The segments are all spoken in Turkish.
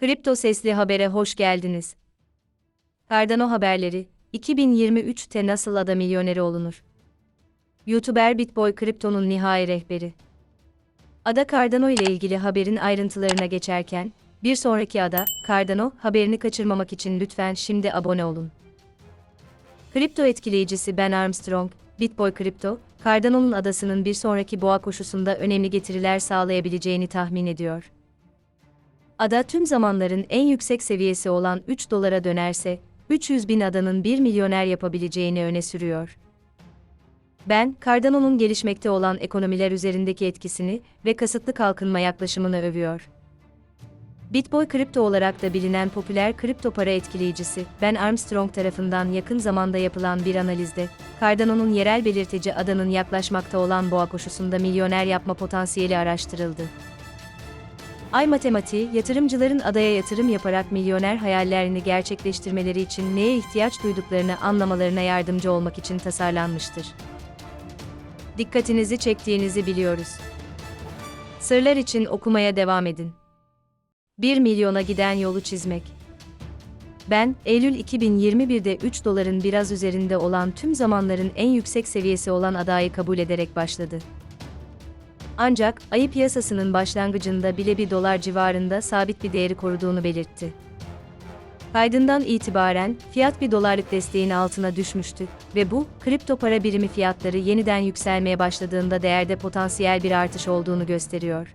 Kripto Sesli Haber'e hoş geldiniz. Cardano haberleri, 2023'te nasıl ada milyoneri olunur? YouTuber Bitboy Kripto'nun nihai rehberi. Ada Cardano ile ilgili haberin ayrıntılarına geçerken, bir sonraki ada, Cardano, haberini kaçırmamak için lütfen şimdi abone olun. Kripto etkileyicisi Ben Armstrong, Bitboy Kripto, Cardano'nun adasının bir sonraki boğa koşusunda önemli getiriler sağlayabileceğini tahmin ediyor. Ada tüm zamanların en yüksek seviyesi olan 3 dolara dönerse, 300 bin adanın 1 milyoner yapabileceğini öne sürüyor. Ben, Cardano'nun gelişmekte olan ekonomiler üzerindeki etkisini ve kasıtlı kalkınma yaklaşımını övüyor. Bitboy kripto olarak da bilinen popüler kripto para etkileyicisi Ben Armstrong tarafından yakın zamanda yapılan bir analizde, Cardano'nun yerel belirteci adanın yaklaşmakta olan boğa koşusunda milyoner yapma potansiyeli araştırıldı. Ay matematiği, yatırımcıların adaya yatırım yaparak milyoner hayallerini gerçekleştirmeleri için neye ihtiyaç duyduklarını anlamalarına yardımcı olmak için tasarlanmıştır. Dikkatinizi çektiğinizi biliyoruz. Sırlar için okumaya devam edin. 1 milyona giden yolu çizmek. Ben, Eylül 2021'de 3 doların biraz üzerinde olan tüm zamanların en yüksek seviyesi olan adayı kabul ederek başladı. Ancak, ayı piyasasının başlangıcında bile bir dolar civarında sabit bir değeri koruduğunu belirtti. Kaydından itibaren, fiyat bir dolarlık desteğin altına düşmüştü ve bu, kripto para birimi fiyatları yeniden yükselmeye başladığında değerde potansiyel bir artış olduğunu gösteriyor.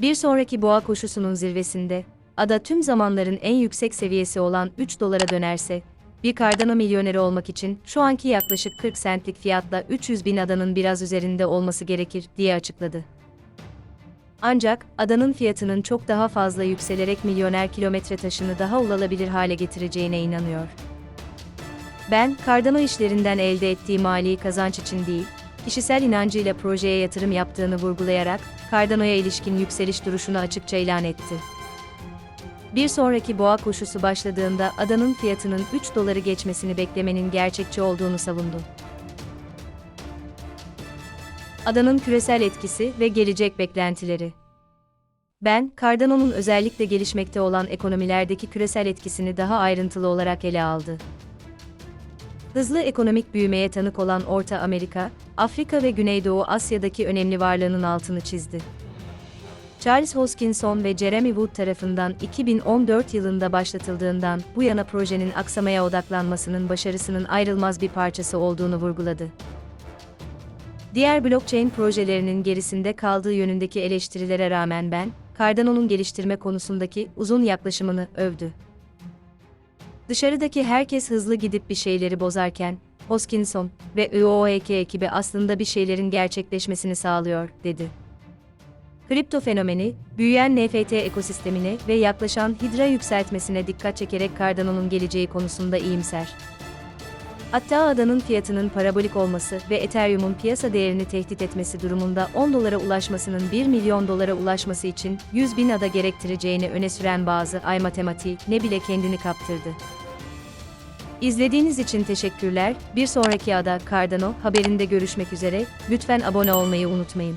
Bir sonraki boğa koşusunun zirvesinde, ada tüm zamanların en yüksek seviyesi olan 3 dolara dönerse, bir Cardano milyoneri olmak için şu anki yaklaşık 40 centlik fiyatla 300 bin adanın biraz üzerinde olması gerekir, diye açıkladı. Ancak, adanın fiyatının çok daha fazla yükselerek milyoner kilometre taşını daha ulaşılabilir hale getireceğine inanıyor. Ben, Cardano işlerinden elde ettiği mali kazanç için değil, kişisel inancıyla projeye yatırım yaptığını vurgulayarak, Cardano'ya ilişkin yükseliş duruşunu açıkça ilan etti. Bir sonraki boğa koşusu başladığında adanın fiyatının 3 doları geçmesini beklemenin gerçekçi olduğunu savundu. Adanın küresel etkisi ve gelecek beklentileri. Ben, Cardano'nun özellikle gelişmekte olan ekonomilerdeki küresel etkisini daha ayrıntılı olarak ele aldı. Hızlı ekonomik büyümeye tanık olan Orta Amerika, Afrika ve Güneydoğu Asya'daki önemli varlığının altını çizdi. Charles Hoskinson ve Jeremy Wood tarafından 2014 yılında başlatıldığından bu yana projenin aksamaya odaklanmasının başarısının ayrılmaz bir parçası olduğunu vurguladı. Diğer blockchain projelerinin gerisinde kaldığı yönündeki eleştirilere rağmen ben, Cardano'nun geliştirme konusundaki uzun yaklaşımını övdü. Dışarıdaki herkes hızlı gidip bir şeyleri bozarken, Hoskinson ve IOEK ekibi aslında bir şeylerin gerçekleşmesini sağlıyor, dedi. Kripto fenomeni, büyüyen NFT ekosistemine ve yaklaşan hidra yükseltmesine dikkat çekerek Cardano'nun geleceği konusunda iyimser. Hatta adanın fiyatının parabolik olması ve Ethereum'un piyasa değerini tehdit etmesi durumunda 10 dolara ulaşmasının 1 milyon dolara ulaşması için 100 bin ada gerektireceğini öne süren bazı ay matematiği ne bile kendini kaptırdı. İzlediğiniz için teşekkürler. Bir sonraki ada Cardano haberinde görüşmek üzere. Lütfen abone olmayı unutmayın.